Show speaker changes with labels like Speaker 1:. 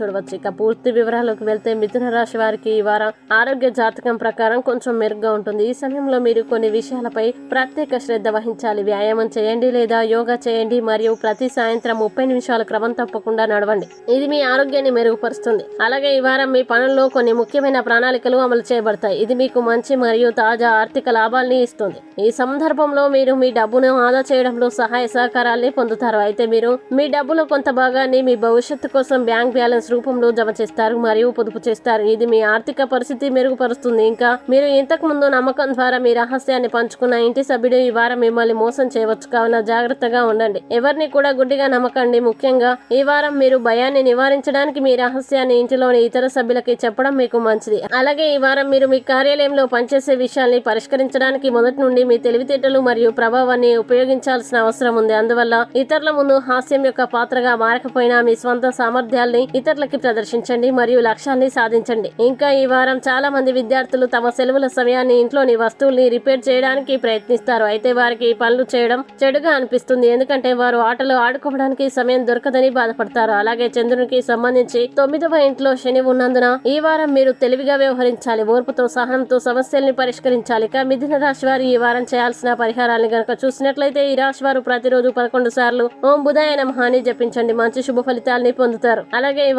Speaker 1: చూడవచ్చు. ఇక పూర్తి వివరాలకు వెళ్తే మిథున రాశి వారికి ఈ వారం ఆరోగ్య జాతకం ప్రకారం కొంచెం మెరుగ్గా ఉంటుంది. ఈ సమయంలో మీరు కొన్ని విషయాలపై ప్రత్యేక శ్రద్ధ వహించాలి. వ్యాయామం చేయండి లేదా యోగా చేయండి మరియు ప్రతి సాయంత్రం ముప్పై నిమిషాలు క్రమం తప్పకుండా నడవండి. ఇది మీ ఆరోగ్యాన్ని మెరుగుపరుస్తుంది. అలాగే ఈ వారం మీ పనుల్లో కొన్ని ముఖ్యమైన ప్రణాళికలు అమలు చేయబడతాయి. ఇది మీకు మంచి మరియు తాజా ఆర్థిక లాభాల్ని ఇస్తుంది. ఈ సందర్భంలో మీరు మీ డబ్బును ఆదా చేయడంలో సహాయ సహకారాల్ని పొందుతారు. అయితే మీరు మీ డబ్బులో కొంత భాగాన్ని మీ భవిష్యత్తు కోసం బ్యాంక్ బ్యాలెన్స్ రూపంలో జమ చేస్తారు మరియు పొదుపు చేస్తారు. ఇది మీ ఆర్థిక పరిస్థితి మెరుగుపరుస్తుంది. ఇంకా మీరు ఇంతకు ముందు నమ్మకం ద్వారా మీ రహస్యాన్ని పంచుకున్న ఇంటి సభ్యుడు ఈ వారం మిమ్మల్ని మోసం చేయవచ్చు. కావున జాగ్రత్తగా ఉండండి. ఎవరిని కూడా గుడ్డిగా నమ్మకండి. ముఖ్యంగా ఈ వారం మీరు భయాన్ని నివారించడానికి మీ రహస్యాన్ని ఇంటిలోని ఇతర సభ్యులకి చెప్పడం మీకు మంచిది. అలాగే ఈ వారం మీరు మీ కార్యాలయంలో పనిచేసే విషయాల్ని పరిష్కరించడానికి మొదటి నుండి మీ తెలివితేటలు మరియు ప్రభావాన్ని ఉపయోగించాల్సిన అవసరం ఉంది. అందువల్ల ఇతరుల ముందు హాస్యం యొక్క పాత్రగా మారకపోయినా మీ స్వంత సామర్థ్యాల్ని ఇతరులకి ప్రదర్శించండి మరియు లక్ష్యాన్ని సాధించండి. ఇంకా ఈ వారం చాలా మంది విద్యార్థులు తమ సెలవుల సమయాన్ని ఇంట్లోని వస్తువుల్ని రిపేర్ చేయడానికి ప్రయత్నిస్తారు. అయితే వారికి ఈ పనులు చేయడం చెడుగా అనిపిస్తుంది. ఎందుకంటే వారు ఆటలు ఆడుకోవడానికి సమయం దొరకదని బాధపడతారు. అలాగే చంద్రునికి సంబంధించి తొమ్మిదవ ఇంట్లో శని ఉన్నందున ఈ వారం మీరు తెలివిగా వ్యవహరించాలి. ఓర్పుతో సహనంతో సమస్యల్ని పరిష్కరించాలి. ఇక మిథున రాశి వారు ఈ వారం చేయాల్సిన పరిహారాన్ని గనక చూసినట్లయితే ఈ రాశి వారు ప్రతిరోజు పదకొండు సార్లు ఓం బుధాయ నమహాని జపించండి. మంచి శుభ ఫలితాలని పొందుతారు. అలాగే ఈ